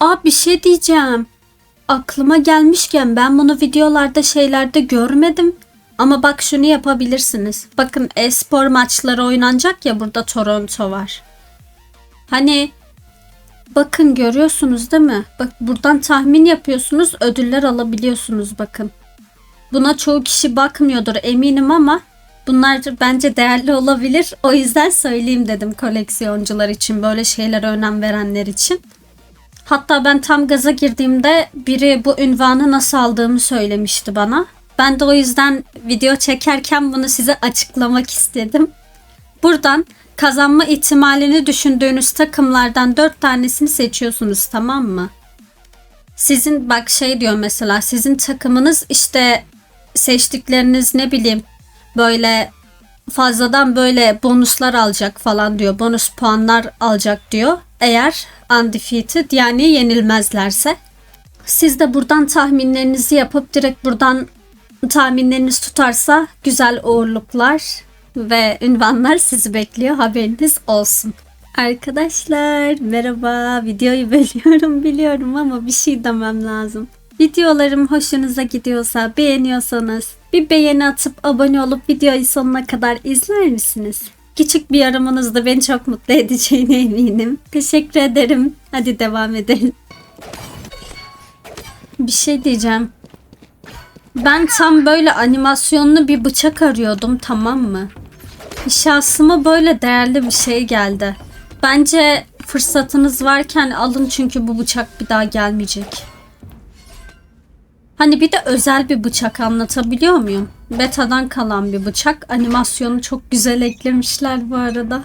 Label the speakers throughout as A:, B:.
A: Aa bir şey diyeceğim. Aklıma gelmişken ben bunu videolarda şeylerde görmedim. Ama bak şunu yapabilirsiniz. Bakın e-spor maçları oynanacak ya burada Toronto var. Hani bakın görüyorsunuz değil mi? Bak buradan tahmin yapıyorsunuz ödüller alabiliyorsunuz bakın. Buna çoğu kişi bakmıyordur eminim ama bunlar bence değerli olabilir. O yüzden söyleyeyim dedim koleksiyoncular için böyle şeylere önem verenler için. Hatta ben tam gaza girdiğimde biri bu ünvanı nasıl aldığımı söylemişti bana. Ben de o yüzden video çekerken bunu size açıklamak istedim. Buradan kazanma ihtimalini düşündüğünüz takımlardan 4 tanesini seçiyorsunuz tamam mı? Sizin bak şey diyor mesela sizin takımınız işte seçtikleriniz ne bileyim böyle fazladan böyle bonuslar alacak falan diyor. Bonus puanlar alacak diyor. Eğer undefeated yani yenilmezlerse. Siz de buradan tahminlerinizi yapıp direkt buradan tahminleriniz tutarsa güzel uğurluklar ve ünvanlar sizi bekliyor. Haberiniz olsun. Arkadaşlar merhaba. Videoyu bölüyorum biliyorum ama bir şey demem lazım. Videolarım hoşunuza gidiyorsa, beğeniyorsanız bir beğeni atıp abone olup videoyu sonuna kadar izler misiniz? Küçük bir yorumunuz da beni çok mutlu edeceğine eminim. Teşekkür ederim. Hadi devam edelim. Bir şey diyeceğim. Ben tam böyle animasyonlu bir bıçak arıyordum tamam mı? Şahsıma böyle değerli bir şey geldi. Bence fırsatınız varken alın çünkü bu bıçak bir daha gelmeyecek. Hani bir de özel bir bıçak anlatabiliyor muyum? Beta'dan kalan bir bıçak. Animasyonu çok güzel eklemişler bu arada.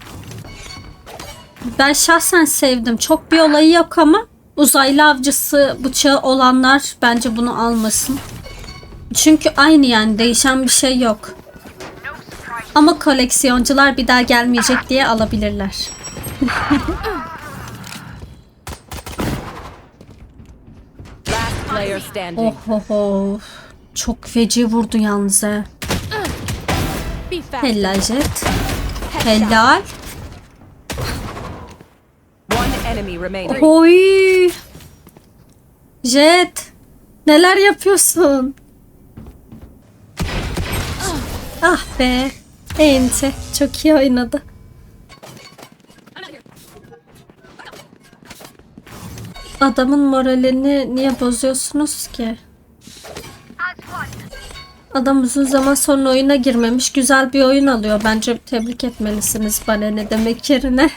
A: Ben şahsen sevdim. Çok bir olayı yok ama uzaylı avcısı bıçağı olanlar bence bunu almasın. Çünkü aynı yani değişen bir şey yok. Ama koleksiyoncular bir daha gelmeyecek diye alabilirler.
B: Last player standing.
A: Oh oh oh. Çok feci vurdu yalnız he. Helal Jet. Helal.
B: One enemy remaining.
A: Oy. Jet. Neler yapıyorsun? Ah be. Ente. Çok iyi oynadı. Adamın moralini niye bozuyorsunuz ki? Adam uzun zaman sonra oyuna girmemiş. Güzel bir oyun alıyor. Bence tebrik etmelisiniz bana ne demek yerine.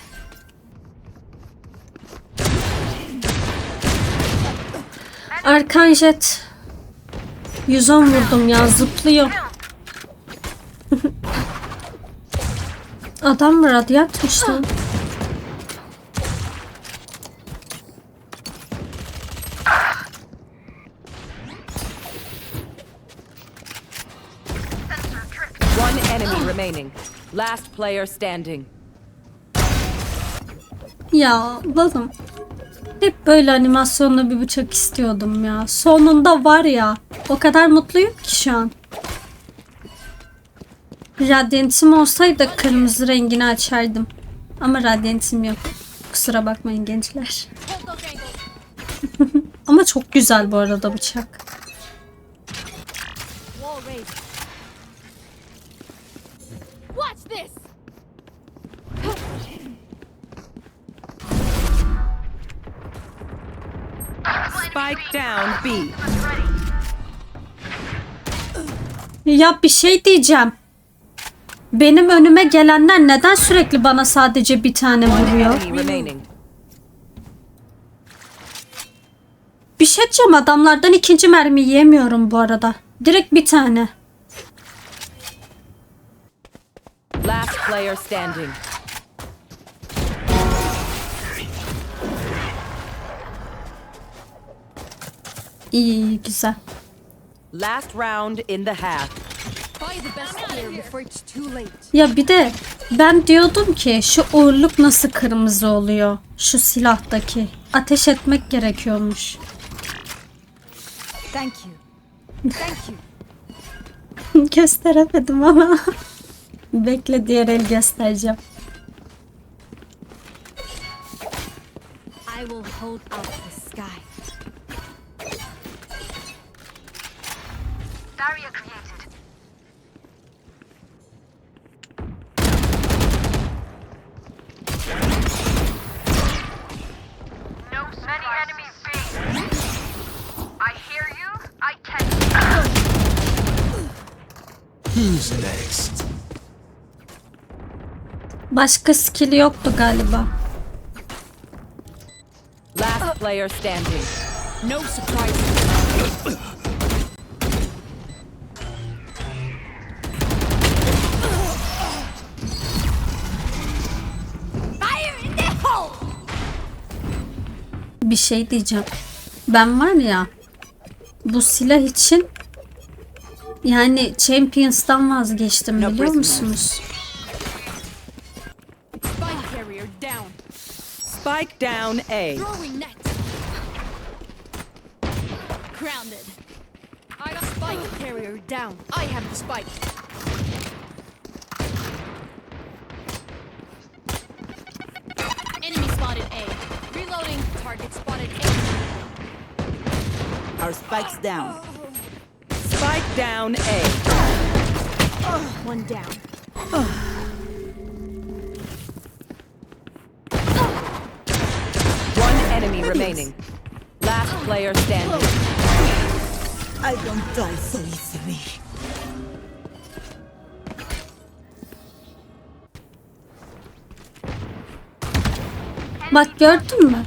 A: Arkan jet. 110 vurdum ya zıplıyor. Adam mı radyatmış lan?
B: One enemy remaining. Last player standing.
A: Ya balım. Hep böyle animasyonlu bir bıçak istiyordum ya. Sonunda var ya. O kadar mutluyum ki şu an. Radyantim olsaydı kırmızı rengini açardım. Ama radyantim yok. Kusura bakmayın gençler. Ama çok güzel bu arada bıçak.
B: Spike down B.
A: Ya bir şey diyeceğim. Benim önüme gelenler neden sürekli bana sadece bir tane vuruyor? Bir şey diyeceğim adamlardan ikinci mermi yiyemiyorum bu arada. Direkt bir tane.
B: Last player standing.
A: İyi iyi güzel.
B: Last round in the half.
C: Buy the best gear before it's too late.
A: Ya bir de ben diyordum ki şu uğurluk nasıl kırmızı oluyor? Şu silahtaki. Ateş etmek gerekiyormuş.
C: Thank you. Thank you.
A: Gösteremedim ama. Bekle diğer el göstereceğim.
C: I I will hold out the sky.
D: Who's next?
A: Başka skill'i yoktu galiba.
B: Last player standing.
C: No surprises. Fire in the hole!
A: Bir şey diyeceğim. Ben var ya bu silah için yani Champions'tan vazgeçtim biliyor musunuz?
C: Spike carrier down.
B: Spike down A.
C: Grounded. I got spike carrier down. I have the spike. Enemy spotted A. Reloading. Target spotted A.
E: Our spikes down.
B: Spike down A.
C: One down.
B: One enemy remaining. Last player standing.
E: I don't die so easily.
A: Bak gördün mü?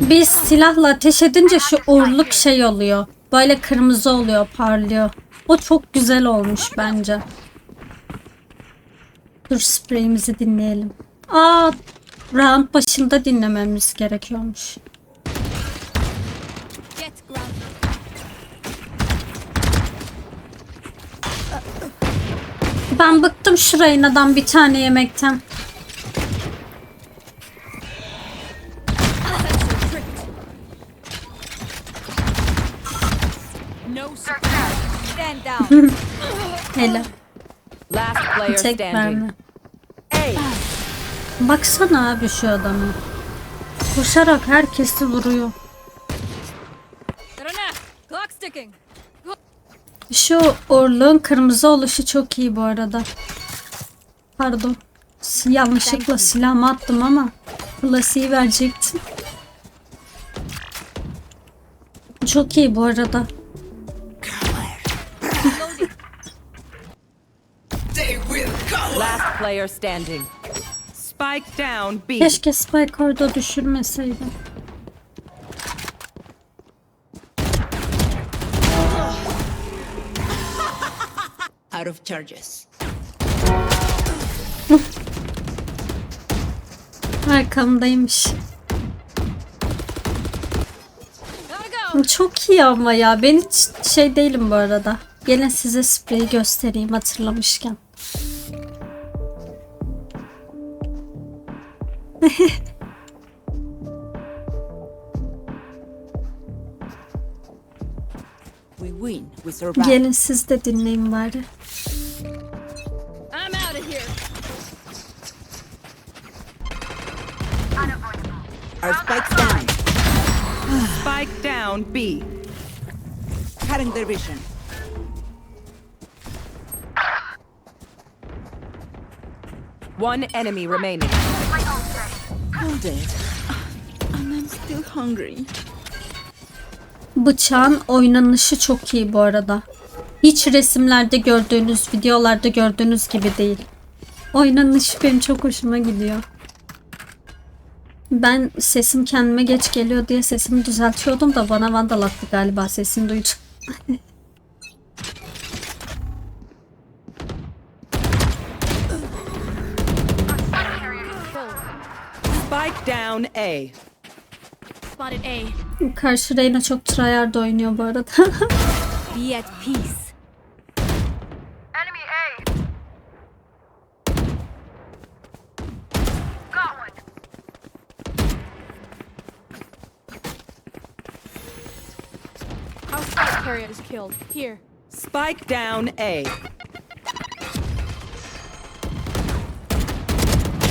A: Biz silahla ateş edince şu uğurluk şey oluyor. Böyle kırmızı oluyor, parlıyor. O çok güzel olmuş bence. Dur spreyimizi dinleyelim. Aa, round başında dinlememiz gerekiyormuş. Ben bıktım şu Reyna'dan bir tane yemekten. Hele tek verme. Baksana abi şu adamı. Koşarak herkesi vuruyor.
C: Grenade. Clock sticking.
A: Şu orluğun kırmızı oluşu çok iyi bu arada. Pardon. Yanlışlıkla silahımı attım ama klasiği verecektim. Çok iyi bu arada.
B: Last player standing. Spike down B.
A: Keşke Spike orada düşürmeseydim.
E: Out of charges.
A: Arkamdaymış. Çok iyi ama ya. Ben hiç şey değilim bu arada. Gelin size spreyi göstereyim hatırlamışken.
E: We win. We survive.
A: Gelin siz de dinleyin bari.
C: I'm out of here.
E: Our spikes down.
B: Spike down B.
E: Cutting their vision.
B: One enemy remaining.
E: Dead. And I'm still hungry.
A: Bıçağın oynanışı çok iyi bu arada. Hiç resimlerde gördüğünüz, videolarda gördüğünüz gibi değil. Oynanış benim çok hoşuma gidiyor. Ben sesim kendime geç geliyor diye sesimi düzeltiyordum da bana vandal attı galiba sesini duydum.
B: Spike down A.
C: Spotted A.
A: Karşı Reyna çok tryhard oynuyor bu arada.
C: Be at peace.
F: Enemy A. Got one.
C: Our spike carrier is killed. Here.
B: Spike down A.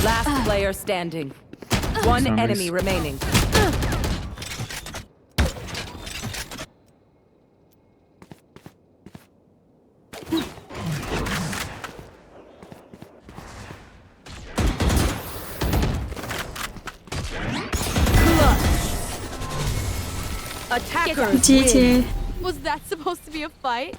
B: Last ah. player standing. One enemy remaining.
A: GG.
C: Was that supposed to be a fight?